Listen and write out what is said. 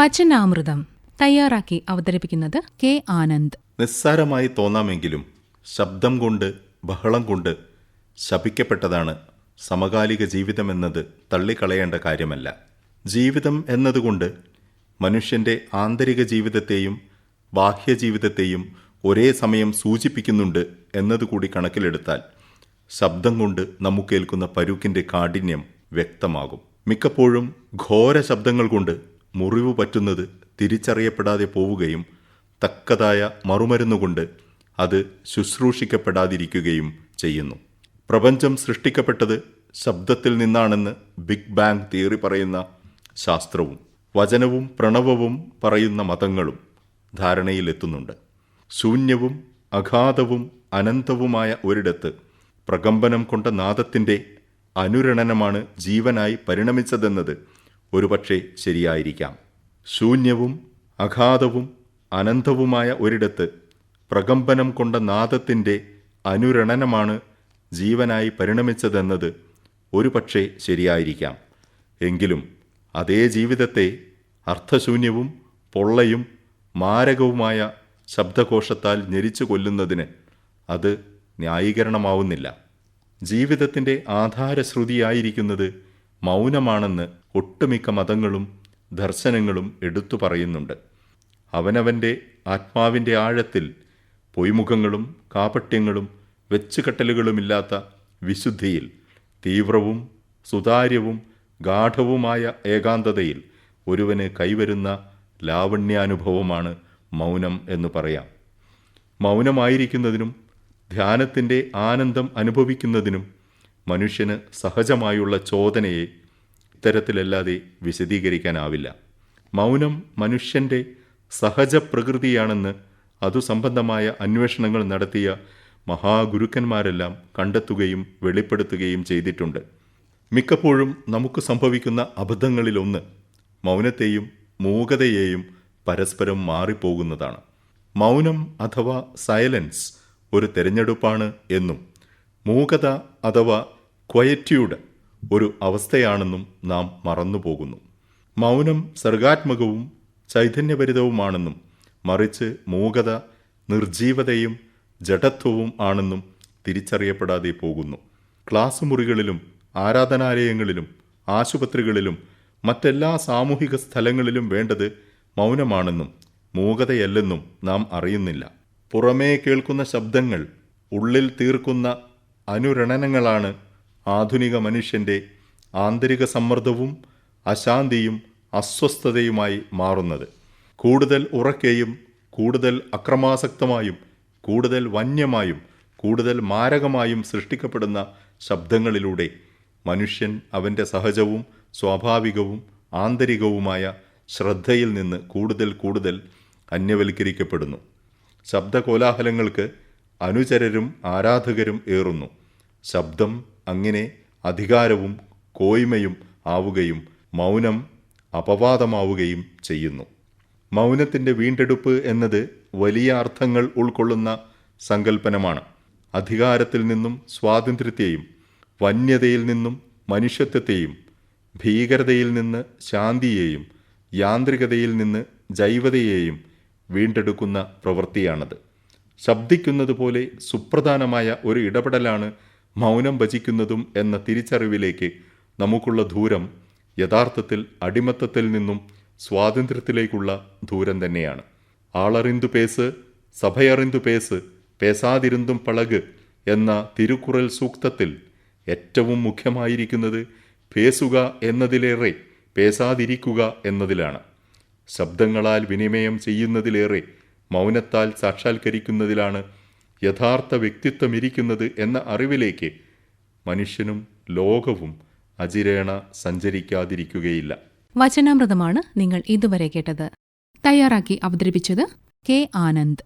വചനാമൃതം തയ്യാറാക്കി അവതരിപ്പിക്കുന്നത് കെ ആനന്ദ്. നിസ്സാരമായി തോന്നാമെങ്കിലും ശബ്ദം കൊണ്ട് ബഹളം കൊണ്ട് ശപിക്കപ്പെട്ടതാണ് സമകാലിക ജീവിതമെന്നത് തള്ളിക്കളയേണ്ട കാര്യമല്ല. ജീവിതം എന്നതുകൊണ്ട് മനുഷ്യന്റെ ആന്തരിക ജീവിതത്തെയും ബാഹ്യ ജീവിതത്തെയും ഒരേ സമയം സൂചിപ്പിക്കുന്നുണ്ട് എന്നതുകൂടി കണക്കിലെടുത്താൽ ശബ്ദം കൊണ്ട് നമുക്കേൽക്കുന്ന പരുക്കിന്റെ കാഠിന്യം വ്യക്തമാകും. മിക്കപ്പോഴും ഘോര ശബ്ദങ്ങൾ കൊണ്ട് മുറിവ് പറ്റുന്നത് തിരിച്ചറിയപ്പെടാതെ പോവുകയും തക്കതായ മറുമരുന്നുകൊണ്ട് അത് ശുശ്രൂഷിക്കപ്പെടാതിരിക്കുകയും ചെയ്യുന്നു. പ്രപഞ്ചം സൃഷ്ടിക്കപ്പെട്ടത് ശബ്ദത്തിൽ നിന്നാണെന്ന് ബിഗ് ബാങ് തിയറി പറയുന്ന ശാസ്ത്രവും വചനവും പ്രണവവും പറയുന്ന മതങ്ങളും ധാരണയിലെത്തുന്നുണ്ട്. ശൂന്യവും അഗാധവും അനന്തവുമായ ഒരിടത്ത് പ്രകമ്പനം കൊണ്ട നാദത്തിന്റെ അനുരണനമാണ് ജീവനായി പരിണമിച്ചതെന്നത് ഒരുപക്ഷെ ശരിയായിരിക്കാം. ശൂന്യവും അഗാധവും അനന്തവുമായ ഒരിടത്ത് പ്രകമ്പനം കൊണ്ട നാദത്തിന്റെ അനുരണനമാണ് ജീവനായി പരിണമിച്ചതെന്നത് ഒരുപക്ഷെ ശരിയായിരിക്കാം. എങ്കിലും അതേ ജീവിതത്തെ അർത്ഥശൂന്യവും പൊള്ളയും മാരകവുമായ ശബ്ദകോശത്താൽ ഞെരിച്ചു കൊല്ലുന്നതിന് അത് ന്യായീകരണമാവുന്നില്ല. ജീവിതത്തിന്റെ ആധാരശ്രുതിയായിരിക്കുന്നത് മൗനമാണെന്ന് ഒട്ടുമിക്ക മതങ്ങളും ദർശനങ്ങളും എടുത്തു പറയുന്നുണ്ട്. അവനവന്റെ ആത്മാവിന്റെ ആഴത്തിൽ പൊയ്മുഖങ്ങളും കാപട്യങ്ങളും വെച്ചുകെട്ടലുകളുമില്ലാത്ത വിശുദ്ധിയിൽ തീവ്രവും സുതാര്യവും ഗാഠവുമായ ഏകാന്തതയിൽ ഒരുവന് കൈവരുന്ന ലാവണ്യാനുഭവമാണ് മൗനം എന്ന് പറയാം. മൗനമായിരിക്കുന്നതിനും ധ്യാനത്തിന്റെ ആനന്ദം അനുഭവിക്കുന്നതിനും മനുഷ്യന് സഹജമായുള്ള ചോദനയെ ഇത്തരത്തിലല്ലാതെ വിശദീകരിക്കാനാവില്ല. മൗനം മനുഷ്യന്റെ സഹജ പ്രകൃതിയാണെന്ന് അതു സംബന്ധമായ അന്വേഷണങ്ങൾ നടത്തിയ മഹാഗുരുക്കന്മാരെല്ലാം കണ്ടെത്തുകയും വെളിപ്പെടുത്തുകയും ചെയ്തിട്ടുണ്ട്. മിക്കപ്പോഴും നമുക്ക് സംഭവിക്കുന്ന അബദ്ധങ്ങളിലൊന്ന് മൗനത്തെയും മൂകതയെയും പരസ്പരം മാറിപ്പോകുന്നതാണ്. മൗനം അഥവാ സൈലൻസ് ഒരു തെരഞ്ഞെടുപ്പാണ് എന്നും മൂകത അഥവാ ക്വയറ്റ്യൂഡ് ഒരു അവസ്ഥയാണെന്നും നാം മറന്നുപോകുന്നു. മൗനം സർഗാത്മകവും ചൈതന്യഭരിതവുമാണെന്നും മറിച്ച് മൂകത നിർജീവതയും ജഡത്വവും ആണെന്നും തിരിച്ചറിയപ്പെടാതെ പോകുന്നു. ക്ലാസ് മുറികളിലും ആരാധനാലയങ്ങളിലും ആശുപത്രികളിലും മറ്റെല്ലാ സാമൂഹിക സ്ഥലങ്ങളിലും വേണ്ടത് മൗനമാണെന്നും മൂകതയല്ലെന്നും നാം അറിയുന്നില്ല. പുറമേ കേൾക്കുന്ന ശബ്ദങ്ങൾ ഉള്ളിൽ തീർക്കുന്ന അനുരണനങ്ങളാണ് ആധുനിക മനുഷ്യന്റെ ആന്തരിക സമ്മർദ്ദവും അശാന്തിയും അസ്വസ്ഥതയുമായി മാറുന്നത്. കൂടുതൽ ഉറക്കെയും കൂടുതൽ അക്രമാസക്തമായും കൂടുതൽ വന്യമായും കൂടുതൽ മാരകമായും സൃഷ്ടിക്കപ്പെടുന്ന ശബ്ദങ്ങളിലൂടെ മനുഷ്യൻ അവന്റെ സഹജവും സ്വാഭാവികവും ആന്തരികവുമായ ശ്രദ്ധയിൽ നിന്ന് കൂടുതൽ കൂടുതൽ അന്യവൽക്കരിക്കപ്പെടുന്നു. ശബ്ദകോലാഹലങ്ങൾക്ക് അനുചരരും ആരാധകരും ഏറുന്നു. ശബ്ദം അങ്ങനെ അധികാരവും കോയ്മയും ആവുകയും മൗനം അപവാദമാവുകയും ചെയ്യുന്നു. മൗനത്തിന്റെ വീണ്ടെടുപ്പ് എന്നത് വലിയ അർത്ഥങ്ങൾ ഉൾക്കൊള്ളുന്ന സങ്കല്പനമാണ് അധികാരത്തിൽ നിന്നും സ്വാതന്ത്ര്യത്തെയും വന്യതയിൽ നിന്നും മനുഷ്യത്വത്തെയും ഭീകരതയിൽ നിന്ന് ശാന്തിയെയും യാന്ത്രികതയിൽ നിന്ന് ജൈവതയെയും വീണ്ടെടുക്കുന്ന പ്രവൃത്തിയാണത്. ശബ്ദിക്കുന്നത് പോലെ സുപ്രധാനമായ ഒരു ഇടപെടലാണ് മൗനം ഭജിക്കുന്നതും എന്ന തിരിച്ചറിവിലേക്ക് നമുക്കുള്ള ദൂരം യഥാർത്ഥത്തിൽ അടിമത്തത്തിൽ നിന്നും സ്വാതന്ത്ര്യത്തിലേക്കുള്ള ദൂരം തന്നെയാണ്. ആളറിന്തു പേസ് സഭയറിന്തു പേസ് പേസാതിരുന്തും പളക് എന്ന തിരുക്കുറൽ സൂക്തത്തിൽ ഏറ്റവും മുഖ്യമായിരിക്കുന്നത് പേസുക എന്നതിലേറെ പേസാതിരിക്കുക എന്നതിലാണ്. ശബ്ദങ്ങളാൽ വിനിമയം ചെയ്യുന്നതിലേറെ മൗനത്താൽ സാക്ഷാത്കരിക്കുന്നതിലാണ് യഥാർത്ഥ വ്യക്തിത്വം വ്യക്തിത്വമിരിക്കുന്നത് എന്ന അറിവിലേക്ക് മനുഷ്യനും ലോകവും അജിരേണ സഞ്ചരിക്കാതിരിക്കുകയില്ല. വചനാമൃതമാണ് നിങ്ങൾ ഇതുവരെ കേട്ടത്. തയ്യാറാക്കി അവതരിപ്പിച്ചത് കെ ആനന്ദ്.